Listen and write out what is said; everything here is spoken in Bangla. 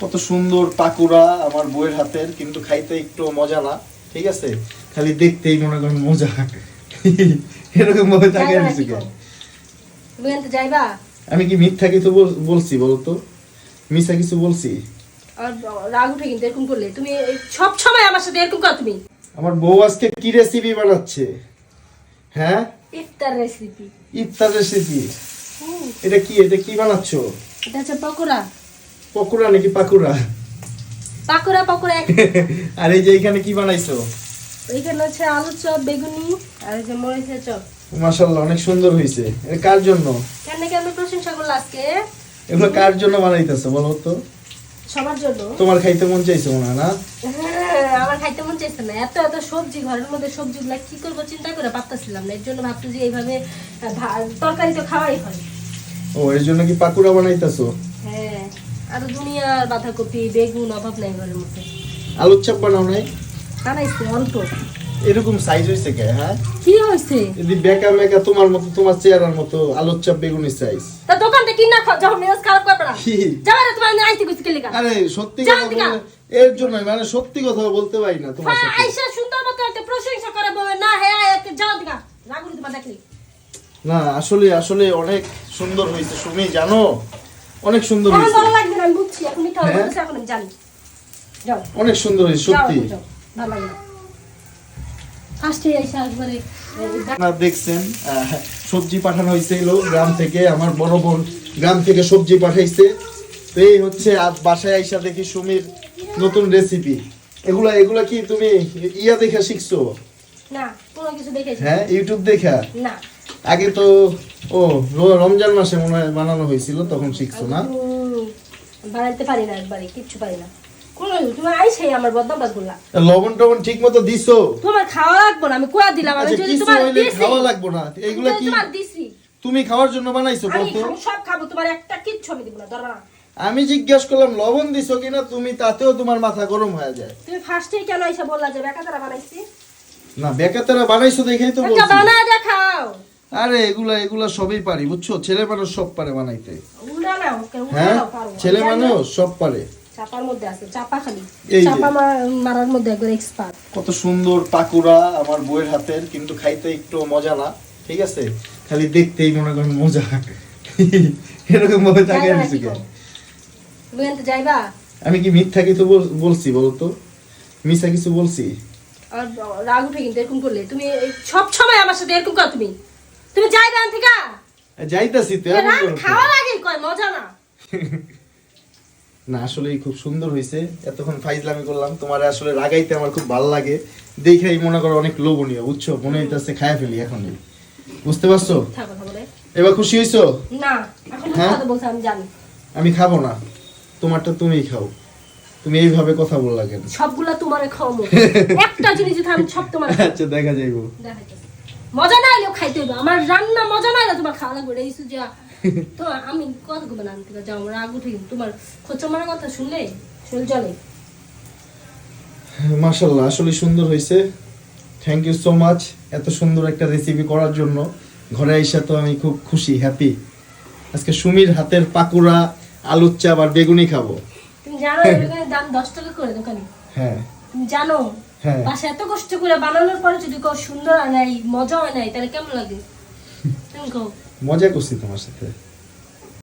কত সুন্দর পাকুড়া আমার বইয়ের হাতের কিন্তু খাইতে একটু মজা না ঠিক আছে? খালি দেখতেই মনে করেন মজা এরকম ভাবে থাকে যাইবা? আমি কি মিথ্যা কিছু বলছি বলতো? মিথ্যা কিছু বলছি? আর রাগ উঠে কিন্তু এরকম করলে। তুমি সব সময় আমার সাথে এরকম করো তুমি। আমার বউ আজকে কি রেসিপি বানাচ্ছে? হ্যাঁ? ইফতার রেসিপি ইফতার রেসিপি এটা কি এটা কি বানাচ্ছো? এটা হচ্ছে পকোড়া। পকুড়া নাকি পাকুড়া? পাকোড়া পকোড়া আর এই যে এখানে কি বানাইছো? এইখানে হচ্ছে আলুর চপ বেগুনি আর এই যে মরিচের চপ। মাশাল্লাহ অনেক সুন্দর হয়েছে এটা কার জন্য? কেন কেন প্রশংসা করল আজকে? এগুলো কার জন্য বানাইতেছো বলো তো? সবার জন্য। তোমার খাইতে মন চাইছে মনে না? হ্যাঁ, আমার খাইতে মন চাইছে না। এত এত সবজি ঘরের মধ্যে সবজিগুলা কি করব চিন্তা করে পারতেছিলাম না। এর জন্য ভাবছি যে এইভাবে তরকারি তো খাওয়াই হয়। ও এর জন্য কি পাকুড়া বানাইতেছো? হ্যাঁ। আর দুনিয়ার বাঁধাকপি বেগুন অভাব নাই ঘরের মধ্যে। আলুর চাপ বানাও নাই? বানাইছে অল্প। এরকম সাইজ হয়েছে কে হ্যাঁ? কি হয়েছে যদি বেকা মেকা তোমার মতো তোমার চেহারার মতো আলুর চাপ বেগুনি সাইজ তা দোকান থেকে কিনা খাও যখন মেজাজ খারাপ না। কি? যাবে না তোমার আইতে কে লিগা আরে সত্যি কথা এর জন্য মানে সত্যি কথা বলতে পারি না তোমার হ্যাঁ সাথে। আইসা সুন্দর মতো একটা প্রশংসা করে বলে না একটা যাও রাগুলি তোমার দেখলি না। আসলে আসলে অনেক সুন্দর হয়েছে। সুমি জানো অনেক সুন্দর হয়েছে। ভালো লাগবে না বুঝছি এখন মিঠা হ্যাঁ? এখন জানি। যাও। অনেক সুন্দর হয়েছে সত্যি। ভালো লাগে ফার্স্টে আইসা একবারে আপনারা দেখছেন সবজি পাঠানো হয়েছিল গ্রাম থেকে আমার বড় বোন গ্রাম থেকে সবজি পাঠাইছে। তো এই হচ্ছে আজ বাসায় আইসা দেখি সুমির নতুন রেসিপি এগুলা এগুলা কি তুমি ইয়া দেখা শিখছো? না কোনো কিছু দেখেছি। হ্যাঁ ইউটিউব দেখা? না। আগে তো ও রমজান মাসে মনে হয় বানানো হয়েছিল তখন শিখছো না? বানাইতে পারি না একবারে কিচ্ছু পারি না। কোনো তোমার আমার বদনাম বাজগুলা লবণ টবণ ঠিক মতো দিছো? তোমার খাওয়া লাগবে না আমি কোয়া দিলাম আমি আচ্ছা যদি তোমার দিছি। খাওয়া লাগবো না। এগুলা কি তোমার দিছি। তুমি খাওয়ার জন্য বানাইছো কত? খাব, সব খাব তোমার একটা কিচ্ছু আমি দিব না ধরবা না। আমি জিজ্ঞেস করলাম লবণ দিছো কিনা? তুমি তাতেও তোমার মাথা গরম হয়ে যায়। তুমি ফার্স্টেই কেন এসে বললা যে বেকা তারা বানাইছি? না বেকাতারা বানাইছো দেখেই তো বলছি। বানায় দেখাও। আরে এগুলা এগুলা সবই পারি বুঝছ? ছেলে মানুষ সব পারে বানাইতে। হ্যাঁ? ছেলে। মানুষ সব পারে। চাপার মধ্যে আছে চাপা খালি। চাপা মারার মধ্যে একবার এক্সপার্ট কত সুন্দর পাকুড়া আমার বইয়ের হাতের কিন্তু খাইতে একটু মজা না ঠিক আছে? খালি দেখতেই মনে করেন মজা। এরকম ভাবে যাইবা আমি কি মিথ্যা কিছু বলছি বলতো মিথ্যা কিছু বলছি? আর রাগ উঠে কিন্তু এরকম করলে। তুমি সব সময় আমার সাথে এরকম করো তুমি। তুমি থেকে? যাইতাছি তো কয় মজা না। না খুব সুন্দর হয়েছে এতক্ষণ ফাইজলামি করলাম তোমার আসলে রাগাইতে আমার খুব ভালো লাগে। দেখেই মনে করো অনেক লোভনীয় বুঝছ? মনে হইতেছে খায়া ফেলি এখনই। বুঝতে পারছ? এবার খুশি হয়েছো না হ্যাঁ? আমি খাব না। তোমারটা তুমিই খাও। তুমি এইভাবে কথা বললা কেন? সবগুলা তোমারে খাওয়াবো একটা জিনিস আমি সব তোমার আচ্ছা দেখা যাইবো। দেখাইতেছি মজা না হলেও খাইতে হইবে। আমার রান্না মজা না হলে তোমার খাওয়া লাগবে। রে ইসু যা তো আমি কথা কবে না আনতে যাও রাগ উঠে তোমার খোঁচা মারার কথা শুনলে? শরীর চলে মাশাল্লাহ আসলে সুন্দর হয়েছে থ্যাংক ইউ সো মাচ এত সুন্দর একটা রেসিপি করার জন্য। ঘরে আইসা তো আমি খুব খুশি হ্যাপি আজকে সুমির হাতের পাকুড়া আলুর চাপ আর বেগুনি খাব। তুমি জানো এগুলোর দাম দশ টাকা করে দোকানে। হ্যাঁ। তুমি জানো বাসা এত কষ্ট করে বানানোর পরে যদি কেউ সুন্দর আনাই নাই মজা হয় নাই তাহলে কেমন লাগে? মজা করছি তোমার সাথে।